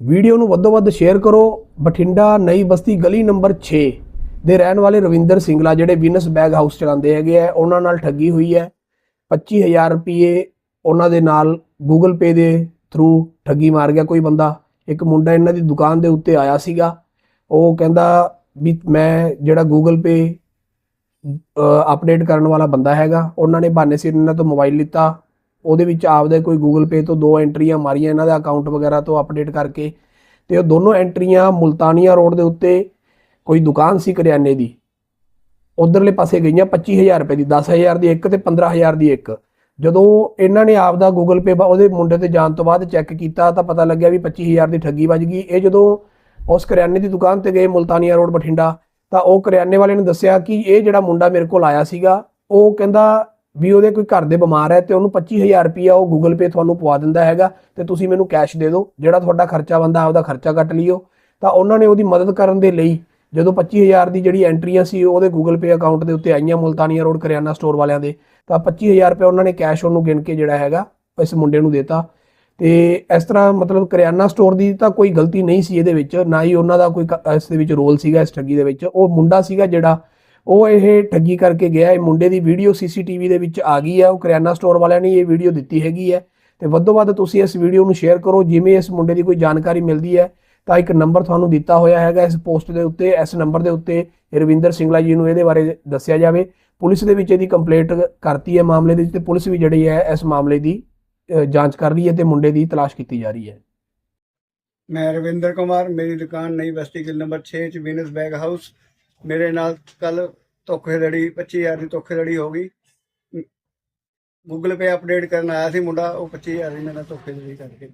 Video ਨੂੰ ਵੱਧੋ ਵੱਧ share ਕਰੋ। ਬਠਿੰਡਾ ਨਈ ਬਸਤੀ ਗਲੀ ਨੰਬਰ 6 ਦੇ ਰਹਿਣ ਵਾਲੇ ਰਵਿੰਦਰ ਸਿੰਗਲਾ ਜਿਹੜੇ ਵੀਨਸ ਬੈਗ ਹਾਊਸ ਚਲਾਉਂਦੇ ਹੈਗੇ ਆ, ਉਹਨਾਂ ਨਾਲ ਠੱਗੀ ਹੋਈ ਹੈ। 25000 ਰੁਪਏ ਉਹਨਾਂ ਦੇ ਨਾਲ ਗੂਗਲ ਪੇ ਦੇ ਥਰੂ ਠੱਗੀ ਮਾਰ ਗਿਆ ਕੋਈ ਬੰਦਾ। ਇੱਕ ਮੁੰਡਾ ਇਹਨਾਂ ਦੀ ਦੁਕਾਨ ਦੇ ਉੱਤੇ ਆਇਆ ਸੀਗਾ। ਉਹ ਕਹਿੰਦਾ ਵੀ ਮੈਂ ਜਿਹੜਾ ਗੂਗਲ ਪੇ ਅਪਡੇਟ ਕਰਨ ਵਾਲਾ ਬੰਦਾ ਹੈਗਾ, ਉਹਨਾਂ ਨੇ ਬਹਾਨੇ ਸਿਰ ਇਹਨਾਂ ਤੋਂ ਮੋਬਾਈਲ ਲਿੱਤਾ। ਉਹਦੇ ਵਿੱਚ ਆਪਦੇ ਕੋਈ ਗੂਗਲ ਪੇ ਤੋਂ ਦੋ ਐਂਟਰੀਆਂ ਮਾਰੀਆਂ ਇਹਨਾਂ ਦਾ ਅਕਾਊਂਟ ਵਗੈਰਾ ਤੋਂ ਅਪਡੇਟ ਕਰਕੇ ਤੇ ਉਹ ਦੋਨੋਂ ਐਂਟਰੀਆਂ ਮੁਲਤਾਨੀਆ ਰੋਡ ਦੇ ਉੱਤੇ ਕੋਈ ਦੁਕਾਨ ਸੀ ਕਰਿਆਨੇ ਦੀ, ਉਧਰਲੇ ਪਾਸੇ ਗਈਆਂ 25000 ਰੁਪਏ ਦੀ 10000 ਦੀ ਇੱਕ ਤੇ 15000 ਦੀ ਇੱਕ। ਜਦੋਂ ਇਹਨਾਂ ਨੇ ਆਪਦਾ ਗੂਗਲ ਪੇ ਉਹਦੇ ਮੁੰਡੇ ਤੇ ਜਾਣ ਤੋਂ ਬਾਅਦ ਚੈੱਕ ਕੀਤਾ ਤਾਂ ਪਤਾ ਲੱਗਿਆ ਵੀ 25000 ਦੀ ਠੱਗੀ ਵੱਜ ਗਈ। ਇਹ ਜਦੋਂ ਉਸ ਕਰਿਆਨੇ ਦੀ ਦੁਕਾਨ ਤੇ ਗਏ ਮੁਲਤਾਨੀਆ ਰੋਡ ਬਠਿੰਡਾ ਤਾਂ ਉਹ ਕਰਿਆਨੇ ਵਾਲੇ ਨੇ ਦੱਸਿਆ ਕਿ ਇਹ ਜਿਹੜਾ ਮੁੰਡਾ ਮੇਰੇ ਕੋਲ ਆਇਆ ਸੀਗਾ, ਉਹ ਕਹਿੰਦਾ ਵੀ ਉਹਦੇ ਕੋਈ ਘਰ ਦੇ ਬਿਮਾਰ ਹੈ ਤੇ ਉਹਨੂੰ 25000 ਰੁਪਇਆ ਉਹ ਗੂਗਲ ਪੇ ਤੁਹਾਨੂੰ ਪਵਾ ਦਿੰਦਾ ਹੈਗਾ ਤੇ ਤੁਸੀਂ ਮੈਨੂੰ ਕੈਸ਼ ਦੇ ਦਿਓ, ਜਿਹੜਾ ਤੁਹਾਡਾ ਖਰਚਾ ਬੰਦਾ ਆਪਦਾ ਖਰਚਾ ਕੱਟ ਲਿਓ। ਤਾਂ ਉਹਨਾਂ ਨੇ ਉਹਦੀ ਮਦਦ ਕਰਨ ਦੇ ਲਈ ਜਦੋਂ 25000 ਦੀ ਜਿਹੜੀ ਐਂਟਰੀਆਂ ਸੀ ਉਹਦੇ ਗੂਗਲ ਪੇ ਅਕਾਊਂਟ ਦੇ ਉੱਤੇ ਆਈਆਂ ਮੁਲਤਾਨੀਆ ਰੋਡ, ਕਰਿਆਨਾ ਸਟੋਰ ਵਾਲਿਆਂ ਦੇ। ਤਾਂ 25000 ਰੁਪਏ ਉਹਨਾਂ ਨੇ ਕੈਸ਼ ਉਹਨੂੰ ਗਿਣ ਕੇ ਜਿਹੜਾ ਹੈਗਾ ਇਸ ਮੁੰਡੇ ਨੂੰ ਦੇਤਾ। ਤੇ ਇਸ ਤਰ੍ਹਾਂ ਮਤਲਬ ਕਰਿਆਨਾ ਸਟੋਰ ਦੀ ਤਾਂ ਕੋਈ ਗਲਤੀ ਨਹੀਂ ਸੀ ਇਹਦੇ ਵਿੱਚ, ਨਾ ਹੀ ਉਹਨਾਂ ਦਾ ਕੋਈ ਕ- ਇਸ ਦੇ ਵਿੱਚ ਰੋਲ ਸੀਗਾ, ਇਸ ਠੱਗੀ ਦੇ ਵਿੱਚ। ਉਹ ਮੁੰਡਾ ਸੀਗਾ ਜਿਹੜਾ ਉਹ ਇਹ ਠੱਗੀ ਕਰਕੇ ਗਿਆ, ਇਹ ਮੁੰਡੇ ਦੀ ਵੀਡੀਓ ਸੀਸੀਟੀਵੀ ਦੇ ਵਿੱਚ ਆ ਗਈ ਹੈ ਉਹ ਕਰਿਆਨਾ ਸਟੋਰ ਵਾਲਿਆਂ ਨੇ ਇਹ ਵੀਡੀਓ ਦਿੱਤੀ ਹੈਗੀ ਹੈ ਤੇ ਵੱਧੋ ਵੱਧ ਤੁਸੀਂ ਇਸ ਵੀਡੀਓ ਨੂੰ ਸ਼ੇਅਰ ਕਰੋ, ਜਿਵੇਂ ਇਸ ਮੁੰਡੇ ਦੀ ਕੋਈ ਜਾਣਕਾਰੀ ਮਿਲਦੀ ਹੈ, ਤਾਂ ਇੱਕ ਨੰਬਰ ਤੁਹਾਨੂੰ ਦਿੱਤਾ ਹੋਇਆ ਹੈਗਾ ਇਸ ਪੋਸਟ ਦੇ ਉੱਤੇ, ਇਸ ਨੰਬਰ ਦੇ ਉੱਤੇ ਰਵਿੰਦਰ ਸਿੰਗਲਾ ਜੀ ਨੂੰ ਇਹਦੇ ਬਾਰੇ ਦੱਸਿਆ ਜਾਵੇ। ਪੁਲਿਸ ਦੇ ਵਿੱਚ ਇਹਦੀ ਕੰਪਲੇਂਟ ਕਰਤੀ ਹੈ ਮਾਮਲੇ ਦੇ ਵਿੱਚ ਤੇ ਪੁਲਿਸ ਵੀ ਜਿਹੜੀ ਹੈ ਇਸ ਮਾਮਲੇ ਦੀ ਜਾਂਚ ਕਰ ਰਹੀ ਹੈ ਤੇ ਮੁੰਡੇ ਦੀ ਤਲਾਸ਼ ਕੀਤੀ ਜਾ ਰਹੀ ਹੈ। ਮੈਂ ਰਵਿੰਦਰ ਕੁਮਾਰ, ਮੇਰੀ ਦੁਕਾਨ ਨਈ ਬਸਤੀ, ਗਿਲ ਨੰਬਰ 6 ਚ ਵੀਨਸ ਬੈਗ ਹਾਊਸ ਮੇਰੇ ਨਾਲ ਕੱਲ ਧੋਖੇਧੜੀ 25000 ਦੀ ਧੋਖੇਧੜੀ ਹੋ ਗਈ। ਗੂਗਲ ਪੇ ਅਪਡੇਟ ਕਰਨ ਆਇਆ ਸੀ ਮੁੰਡਾ, ਉਹ 25000 ਦੀ ਮੇਰੇ ਨਾਲ ਧੋਖੇਧੜੀ ਕਰਕੇ।